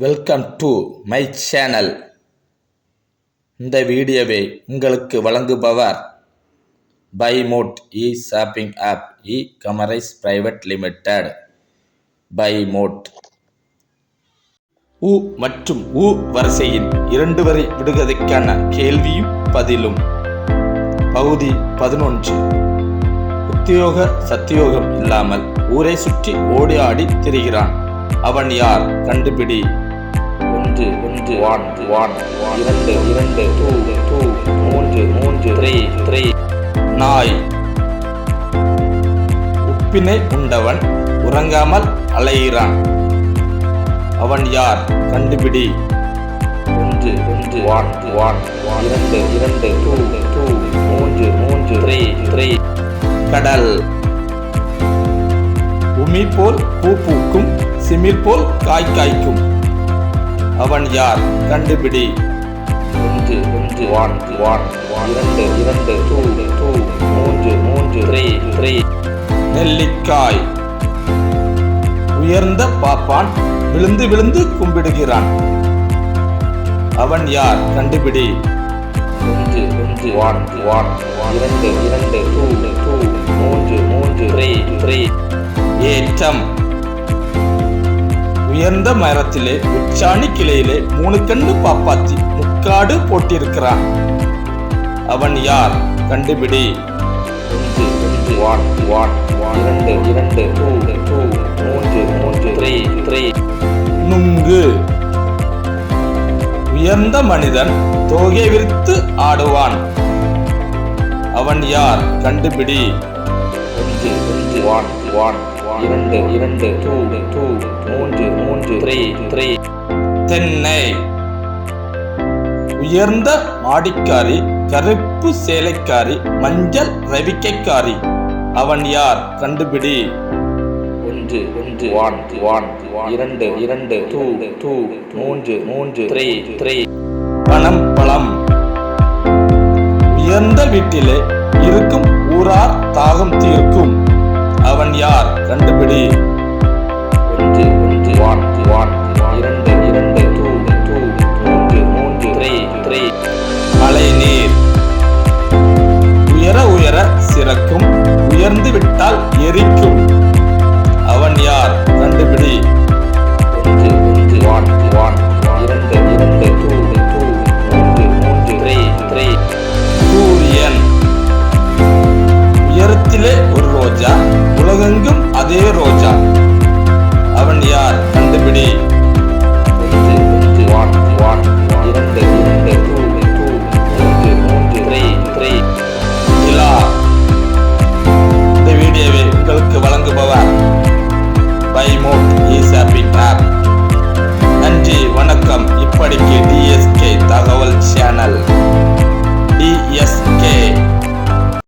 Welcome to my channel இந்த வீடியோவை உங்களுக்கு வழங்குபவர் by mode e shopping app e commerce private limited by mode உ மற்றும் உ வரிசையின் இரண்டு வரை விடுகதைக்கான கேள்வியும் பதிலும். பகுதி பதினொன்று. உத்தியோக சத்தியோகம் இல்லாமல் ஊரை சுற்றி ஓடி ஆடி திரிகிறான். அவன் யார்? கண்டுபிடி. ஒன்று ஒன்று ஒன் ஒன் இரண்டு இரண்டு டூ டூ மூன்று மூன்று. த்ரீ த்ரீ நாய். உப்பினை உண்டவன் உறங்காமல் அலைகிறான் அவன் யார்? கண்டுபிடி. ஒன்று ஒன்று ஒன் ஒன் இரண்டு இரண்டு. டூ டூ மூன்று மூன்று. த்ரீ த்ரீ கடல். உமி போல் பூ பூக்கும் சிமிழ் போல் காய் காய்க்கும். அவன் யார்? கண்டுபிடி. ஒன்று ஒன்று ஒன் ஒன் இரண்டு இரண்டு டூ டூ மூன்று மூன்று த்ரீ த்ரீ நெல்லிக்காய். உயர்ந்த பாப்பான் விழுந்து விழுந்து கும்பிடுகிறான். அவன் யார்? கண்டுபிடி. ஒன்று ஒன்று ஒன் ஒன் இரண்டு இரண்டு டூ டூ மூன்று மூன்று த்ரீ த்ரீ ஏற்றம். உயர்ந்த மரத்திலே உச்சாணி கிளையிலே மூணு கண்ணு பாப்பாத்தி முக்காடு போட்டிருக்கிறான். அவன் யார்? கண்டுபிடி. ஒன்று ஒன்று ஒன் ஒன் இரண்டு இரண்டு டூ டூ மூன்று மூன்று. Three three. நுங்கு. உயர்ந்த மனிதன் தோகை விரித்து ஆடுவான். அவன் யார்? கண்டுபிடி. ஒன்று ஒன்று ஒன் ஒன் இரண்டு இரண்டு டூ டூ மூன்று மூன்று. த்ரீ த்ரீ தென்னை. உயர்ந்த மாடிக்காரி கருப்பு சேலைக்காரி மஞ்சள் ரவிக்கைக்காரி. அவன் யார்? கண்டுபிடி. ஒன்று ஒன்று ஒன் ஒன் இரண்டு இரண்டு டூ டூ மூன்று மூன்று த்ரீ த்ரீ பணம் பழம். உயர்ந்த வீட்டிலே இருக்கும் ஊரார் தாகம் தீர்க்கும். அவன் யார்? கண்டுபிடி. ஒன்று ஒன்று. One one